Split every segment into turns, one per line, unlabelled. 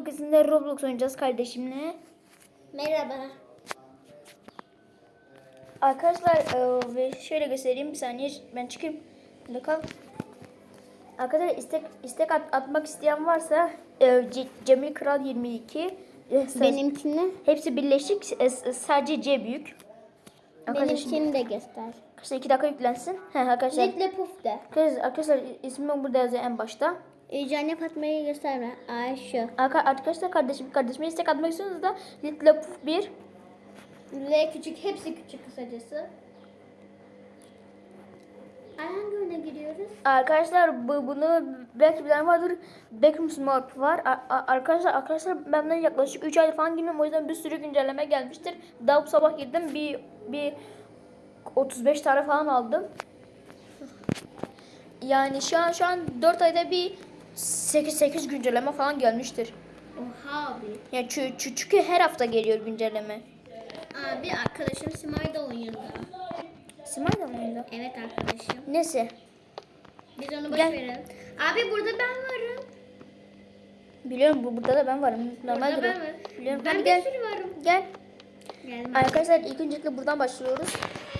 Bugün Roblox oynayacağız kardeşimle.
Merhaba.
Arkadaşlar e, ve şöyle göstereyim bir saniye ben çıkayım. Kal. Arkadaşlar istek istek at- atmak isteyen varsa e, Cemil Kral 22 e,
Benimkini,
hepsi birleşik e, sadece C büyük.
Benimkini de göster.
arkadaşlar iki dakika yüklensin. He, arkadaşlar,
Litle Puf de.
arkadaşlar, arkadaşlar ismim burada yazıyor en başta.
Ecane Fatma'yı gösterme. Ayşe.
Arka- Arkadaşlar kardeşim kardeşime istek atmak istiyorsanız da Little Puff 1
L küçük, hepsi küçük kısacası. Ay hangi oyuna giriyoruz?
Arkadaşlar bu, bunu belki bilen vardır. Beckham Smart var. A- a- arkadaşlar arkadaşlar benden yaklaşık 3 ay falan girmiyorum. O yüzden bir sürü güncelleme gelmiştir. Daha bu sabah girdim. Bir bir 35 tane falan aldım. Yani şu an şu an 4 ayda bir 8 8 güncelleme falan gelmiştir.
Oha abi.
Yani çü- çü- çünkü her hafta geliyor güncelleme.
Abi arkadaşım Simay da oyunda.
Simay da mı oyunda?
Evet arkadaşım.
Neyse.
Biz onu boş
Gel.
verelim. Abi burada ben varım.
Biliyorum bu burada da ben varım.
Burada
Normaldir
ben varım.
Biliyorum.
Ben
Hadi
bir
gel.
sürü varım.
Gel.
Geldim.
Arkadaşlar ilk öncelikle buradan başlıyoruz.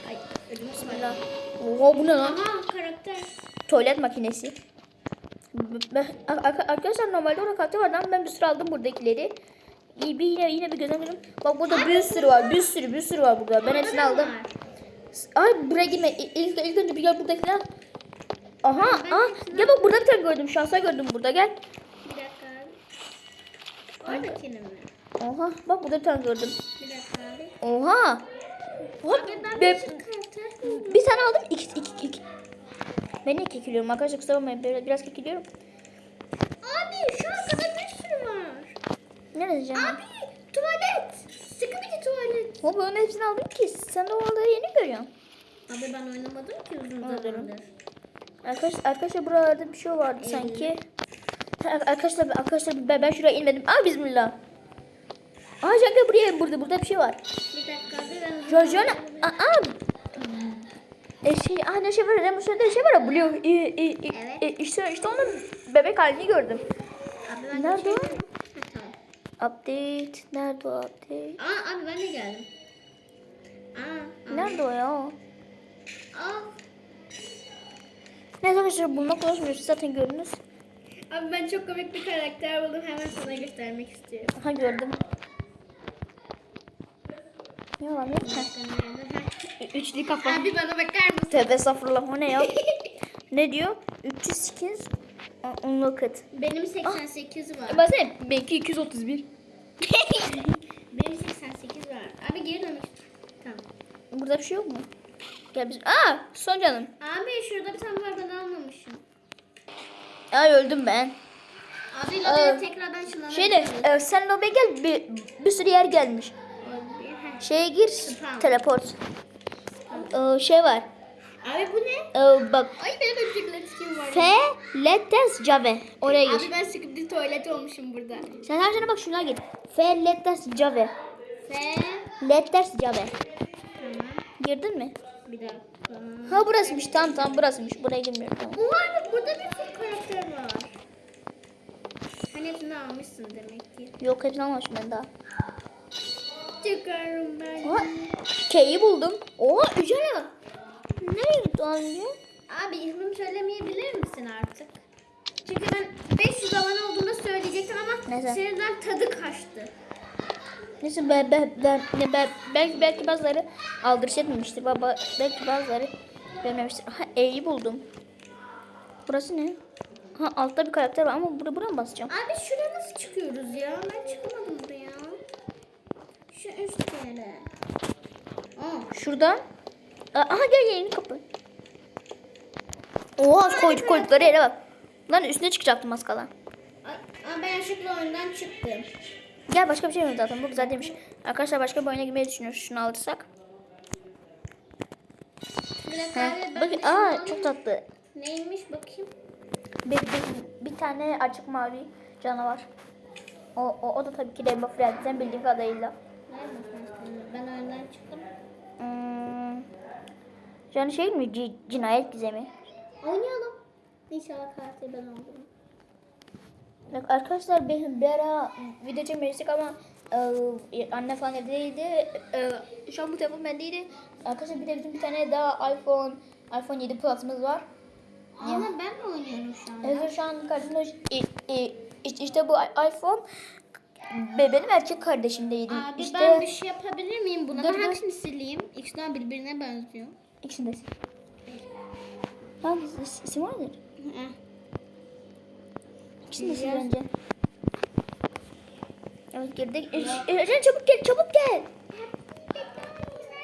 Ay ödüm
Bismillah. Oha bu ne lan?
Aha karakter.
Tuvalet makinesi. Ben- arkadaşlar normalde orada kartı ama ben bir sürü aldım buradakileri. İyi bir yine yine bir gözlemledim. Bak burada bir sürü var. Bir sürü bir sürü var burada. Ben hepsini aldım.
var.
Ay buraya girme. İlk, ilk önce bir gel buradakiler. Aha, ah,
hepsini
gel bak burada bir tane gördüm. Şansa gördüm burada. Gel.
Bir dakika. Oradakini mi?
Oha, bak burada bir tane gördüm.
Bir dakika abi.
Oha. Hop,
Abi ben
be-
bir buldum.
bir tane aldım. İki, iki, iki. Ben de kekiliyorum arkadaşlar kusura bakmayın. Biraz, biraz kekiliyorum.
Abi şu an kadar bir sürü var.
Neresi canım?
Abi tuvalet. Sıkı bir tuvalet.
Hop onun hepsini aldım ki. Sen de o olayı yeni görüyorsun.
Abi ben oynamadım ki uzun zamandır.
Arkadaşlar, arkadaşlar buralarda bir şey vardı sanki. Ha, Arkadaşlar arkadaşlar ben, ben şuraya inmedim. Aa bismillah. Aa şaka buraya burada burada bir şey var.
Bir dakika ben uzun
Jojona aa. E şey, aa ne şey var? Remus'ta şey var ya Blue. E, e, e,
Evet.
e, işte, işte onun bebek halini gördüm.
Abi ben
Nerede o?
geçebilirim. Ha, tamam.
Update. Nerede o update?
Aa abi ben de geldim. Aa, aa.
Nerede o ya?
Aa,
Neyse arkadaşlar bulmak uğraşmıyoruz. Zaten gördünüz.
Abi ben çok komik bir karakter buldum. Hemen sana göstermek istiyorum.
Ha gördüm. Ne var ne? Üçlü kafa.
Abi bana bakar mısın?
Tövbe estağfurullah o ne ya? ne diyor? 300 skins unlocked.
Benim 88 var.
Baksana belki 231.
Benim 88 var. Abi geri dönmek Tamam.
Burada bir şey yok mu? Gel biz. Aa son canım.
Abi şurada bir tane var ben almamışım.
Ay öldüm ben.
Abi
Ee,
lobiye tekrardan şunları
Şeyde e, sen lobiye gel bir, bir sürü yer gelmiş. Şeye gir
Tamam.
teleport. Ee, şey var.
Abi bu ne?
Ee, bak
Ay benim öpecekler skin var.
F Letters Jave. Oraya gir.
Abi ben sıkıp bir tuvalet olmuşum burada.
Sen her şeyine bak şuna gir. F Letters Jave.
Ve
Letters Jave.
tamam.
Girdin mi?
Bir dakika.
Ha burasıymış tamam tamam burasıymış. Buraya girmiyorum tamam.
Oha burada bir sürü karakter var. Sen hepsini almışsın demek ki.
Yok hepsini almamışım ben daha.
Çıkarım ben.
Oha K'yi buldum. Oha Yücel'e bak. Nereye gitti önce?
Abi ismimi söylemeyebilir misin artık? Çünkü ben 500 abone olduğunu söyleyecektim ama
Neyse.
seriden tadı kaçtı.
Neyse ben, ben, ben, ben, ben- belki, belki bazıları aldırış etmemiştir. Baba, belki bazıları beğenmemiştir. Ha E'yi buldum. Burası ne? Ha altta bir karakter var ama buraya, buraya mı basacağım?
Abi şuraya nasıl çıkıyoruz ya? Ben çıkamadım buraya. Şu üst yere. Aa,
Şuradan. Aha gel yeni kapı. Oha koyduk koydukları yere bak. Lan üstüne çıkacaktım az kala.
ay, aa, ben yanlışlıkla oyundan çıktım.
Gel başka bir şey yok zaten bu güzel demiş. Arkadaşlar başka bir oyuna girmeyi düşünüyoruz şunu alırsak. Bakın aa çok tatlı.
Neymiş bakayım.
Bir, bir, bir tane açık mavi canavar. O, o, o da tabii ki Rainbow Friends'ten bildiğim kadarıyla.
Ben oyundan çıktım.
Hmm, yani şey mi? C- cinayet gizemi.
Oynayalım. İnşallah katil ben olurum.
Bak arkadaşlar bir, bir ara video çekmiştik ama e, anne falan evde değildi. E, şu an bu telefon bendeydi. Arkadaşlar bir de bizim bir tane daha iPhone iPhone 7 Plus'ımız var.
Ama ben mi oynuyorum şu an?
Evet şu an karşımda işte, işte bu iPhone be- benim erkek kardeşimdeydi.
Abi
işte
ben bir şey yapabilir miyim buna?
Dur,
Ben hangisini sileyim? İkisinden birbirine benziyor.
ikisinde. Hangisi? İsim vardır.
Heh.
İkisinde sil
Biraz-
bence. Evet girdik. E, Ecen çabuk gel çabuk gel.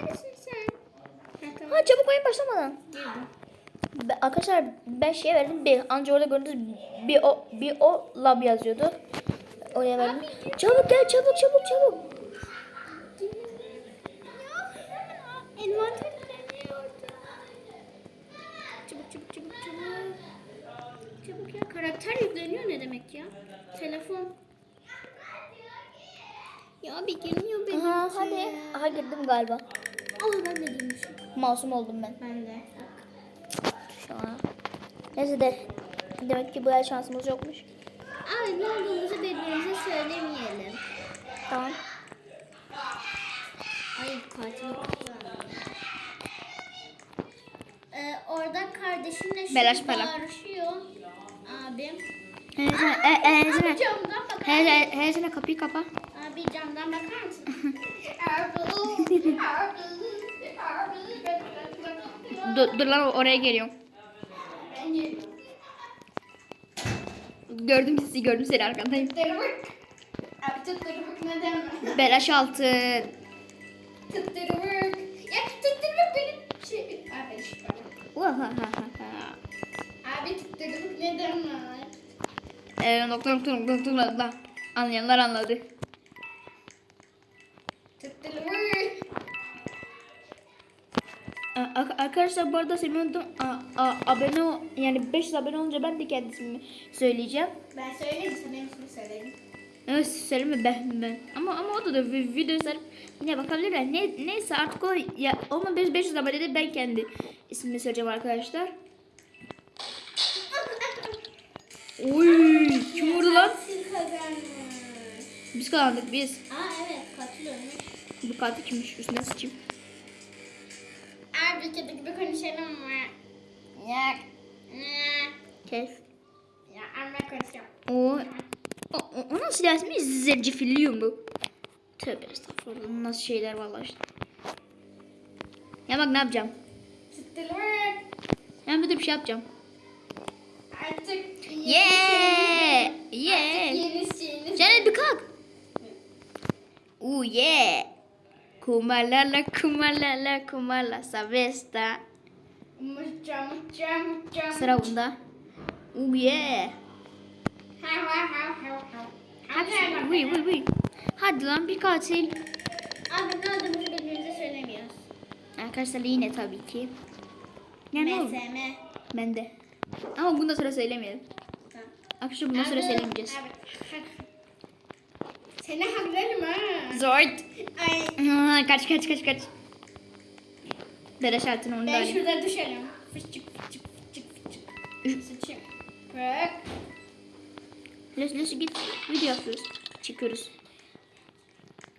Neredesin sen? Ha,
çabuk oyun başlamadan.
Girdim.
Arkadaşlar ben şeye verdim bir anca orada gördünüz bir o bir o lab yazıyordu. Oraya. Çabuk gel çabuk çabuk çabuk.
Envanter. Çabuk çabuk çabuk çabuk. Çabuk ya. Karakter yükleniyor ne demek ya? Telefon. Ya bir girmiyor benim.
Aha hadi. Aha girdim galiba.
Aa ben de girmişim.
Masum oldum ben
Ben de.
şu an. Neyse de demek ki bu el şansımız yokmuş.
Abi ne olduğumuzu birbirimize söylemeyelim.
Tamam.
Ay katil ee, orada kardeşimle şu
Belaş bela.
bağırışıyor. Abim. Abi camdan bakar
Hezine kapıyı kapa.
Abi camdan bakar mısın?
Dur, dur lan oraya geliyorum. Gördüm sizi gördüm seni arkandayım.
Abi tutturmak neden?
Belaş altı.
Tutturmak. Ya tutturmak benim şey. Abi şu Abi tutturmak neden var?
Eee nokta nokta nokta nokta nokta. Anlayanlar anladı. Arkadaşlar bu arada Semin'in abone yani 500 abone olunca ben de kendisini söyleyeceğim.
Ben söyleyeyim sen ismini söyleyin.
Evet söyleme ben ben. Ama ama o da da vi- video izler yine bakabilirler. Ne, neyse artık o ya ama 500 500 abonede ben kendi ismini söyleyeceğim arkadaşlar. Oy kim vurdu lan? Biz kazandık biz.
Aa evet katil ölmüş.
Bu katil kimmiş üstüne sıçayım.
Abi kedi gibi konuşalım mı? Ya.
Kes.
Ya ama konuşacağım.
O, o, o, nasıl dersin? Zencefilliyor bu. Tövbe estağfurullah. Nasıl şeyler vallahi işte. Ya bak ne yapacağım?
Tutturmak.
Ben burada bir şey yapacağım.
Artık yeni
Yeah!
Artık
Yeah!
yeni şeyiniz.
Canet bir kalk. Oh yeah! Kumarlarla kumarlarla kumarla savesta.
Mıcca mıcca mıcca.
Sıra bunda. Oh yeah!
Ha ha ha ha ha.
Hadi
Hadi.
Vıy vıy vıy. Hadi lan bir katil.
Abi ne olduğumuzu birbirimize söylemiyoruz.
Arkadaşlar yine tabii ki. Ya ne oldu?
MSM.
Ben de. Ama bundan sonra söylemeyelim.
Tamam.
Arkadaşlar bundan sonra söylemeyeceğiz.
abi, hak- Seni haklarım ha.
Zort.
Ay.
Aa, kaç kaç kaç kaç. Beleş altın onu da
Ben şurada düşerim. Fıçık fıçık fıçık fıçık. Sıçayım. Bak.
Lös lös git. Video yapıyoruz. Çıkıyoruz.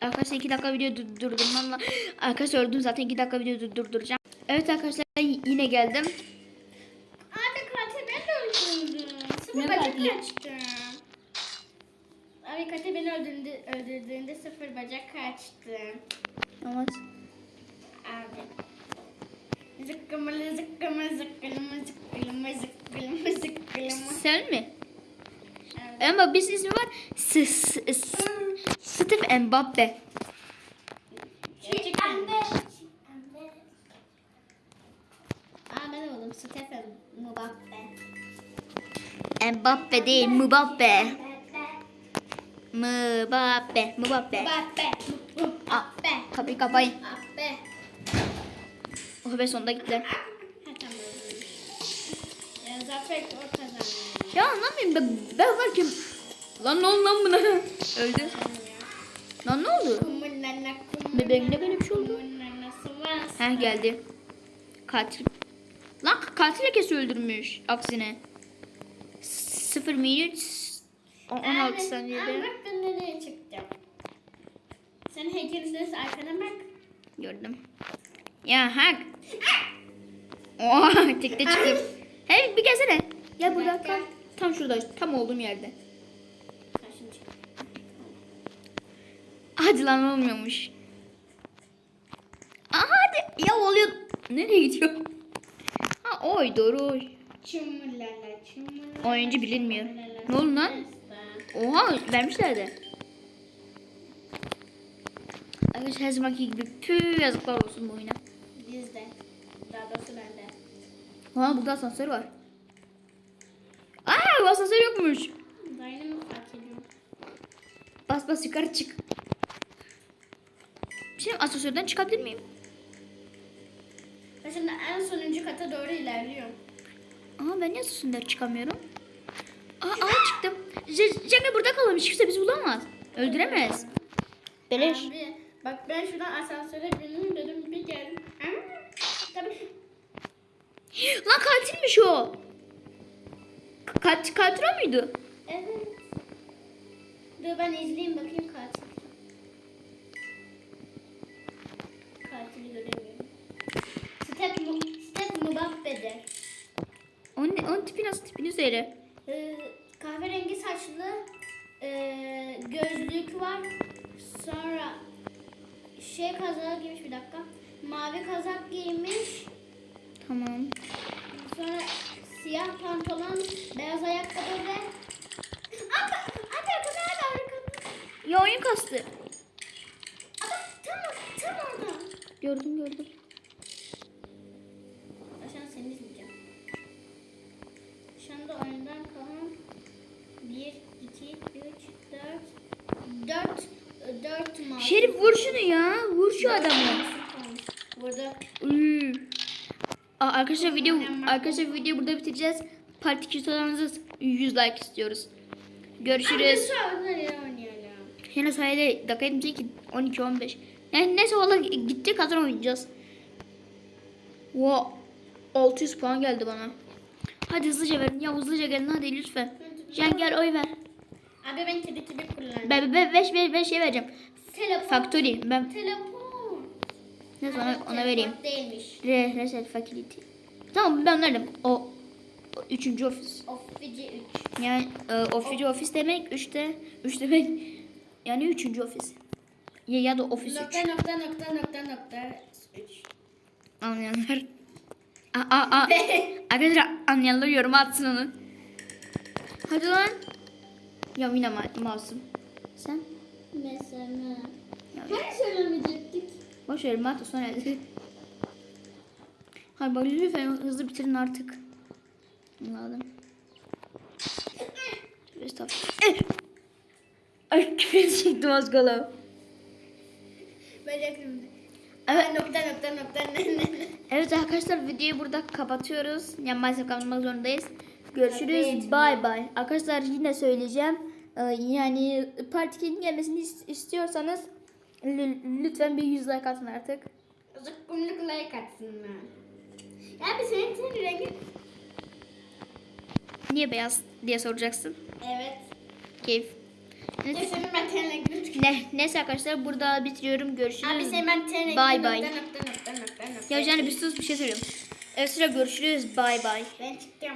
Arkadaşlar 2 dakika video dur- durdurmam la- Arkadaşlar öldüm zaten 2 dakika video dur- durduracağım. Evet arkadaşlar yine geldim.
Abi katil ben de öldürdüm. Sıfır bacak
katili?
Katil beni öldürdüğünde, öldürdüğünde sıfır bacak kaçtı.
Ama
Abi. Zıkkımılı zıkkımı zıkkılımı zıkkılımı zıkkılımı zıkkılımı.
sen mi?
Evet.
Ama bir ismi var. S S S Steve Mbappe.
Küçük anne. Aa ben oğlum Stefan Mbappe.
Mbappe değil Mbappe. Mbappe. Mbappe.
Mbappe. Mbappe.
Kapıyı kapayın.
Mbappe.
Oh be sonunda.
Ya Zafer o kazandı.
Ya anlamıyorum ben, ben varken. Lan ne oldu lan buna? Öldü. Lan ne oldu? Bebeğimde böyle bir şey oldu. Heh geldi. Katil. Lan katil herkesi öldürmüş aksine. Sıfır minut. O- 16
Ama
saniyede.
bak ben nereye çıktım. Sen heykelin arkana bak.
Gördüm. Ya hak. Oha tekte çıktım. Hey bir gelsene. Gel burada kal. Tam şurada tam olduğum yerde. Hadi lan olmuyormuş. Aha hadi. Ya oluyor. Nereye gidiyor? Ha oy doğru oy.
Çımırlala çımırlala.
Oyuncu bilinmiyor. Ne oldu lan? Oha vermişler de. Arkadaşlar her zamanki gibi tüh yazıklar olsun bu oyuna.
Bizde. Daha doğrusu bende.
Ha burada asansör var. Aa bu asansör yokmuş.
Daha yeni mi fark ediyorum?
Bas bas yukarı çık. Şimdi asansörden çıkabilir miyim?
Ben şimdi en sonuncu kata doğru ilerliyorum.
Aa ben niye asansörden çıkamıyorum? Aa, aa çıktım. J- Cenga burada kalalım. Hiç kimse bizi bulamaz. Öldüremez. Beleş.
Abi, bak ben şuradan asansöre bindim dedim bir. Aa, Tabii.
Lan katilmiş o. Ka- Kat katil o muydu?
Evet. Dur ben izleyeyim bakayım katil. Katili göremiyorum. Step, step Mubabbe'dir.
Onun, onun tipi nasıl tipini söyle.
Saçlı ee, gözlük var. Sonra şey kazağı giymiş bir dakika. Mavi kazak giymiş.
Tamam.
Sonra siyah pantolon, beyaz ayakkabı ve... Abi, abi arkada abi arkada.
Ya oyun kastı.
Abi tam, tam orada.
Gördüm gördüm.
4, 4, 4 mal.
Şerif vur şunu ya. Vur şu adamı.
Burada.
Hmm. Aa, arkadaşlar video arkadaşlar video burada bitireceğiz. Part 2 sorularınızı 100 like istiyoruz. Görüşürüz. Yine sayede dakika etmeyecek ki 12 15. Yani neyse valla gidecek kadar oynayacağız. Wow. 600 puan geldi bana. Hadi hızlıca verin. Ya hızlıca gelin hadi lütfen. Can gel oy ver.
Abi ben kedi gibi kullanacağım.
Ben ben 5 5 şey vereceğim.
Teleport.
Factory. Ben
Teleport.
ne ona,
Hayır,
ona vereyim.
Değilmiş.
Re, reset facility. Tamam ben verdim. O, o üçüncü ofis.
Offici 3.
Yani e, ofis ofis demek 3'te 3 demek yani üçüncü ofis. Ya, ya da ofis 3.
Nokta nokta nokta nokta nokta 3.
Anlayanlar. Aa, aa, aa. Arkadaşlar anlayanlar yoruma atsın onu. Hadi lan. Ya yine ma- masum. Sen?
Mesela. Hani söylemeyecektik?
boş ver mat sonra. Hadi bak lütfen hızlı bitirin artık. Anladım. Estağfurullah. Eh! Ay küfür çektim az kala.
Ben.
Evet.
Nokta nokta nokta.
Evet arkadaşlar videoyu burada kapatıyoruz. Yani maalesef kapatmak zorundayız. Görüşürüz. Bay bay. Arkadaşlar yine söyleyeceğim. Ee, Yani Part 2'nin gelmesini is- istiyorsanız lü- lütfen bir 100 like atın artık.
Zıkkımlık like atsınlar. Ya bir senin senin rengi.
Niye beyaz diye soracaksın.
Evet.
Keyif. Neyse,
senin ben ten rengini
ne, neyse arkadaşlar burada bitiriyorum. Görüşürüz.
Abi senin ben ten rengini
Bay. Ya yani bir sus bir şey söyleyeyim. Evet sıra görüşürüz. Bay bay.
Ben çıktım.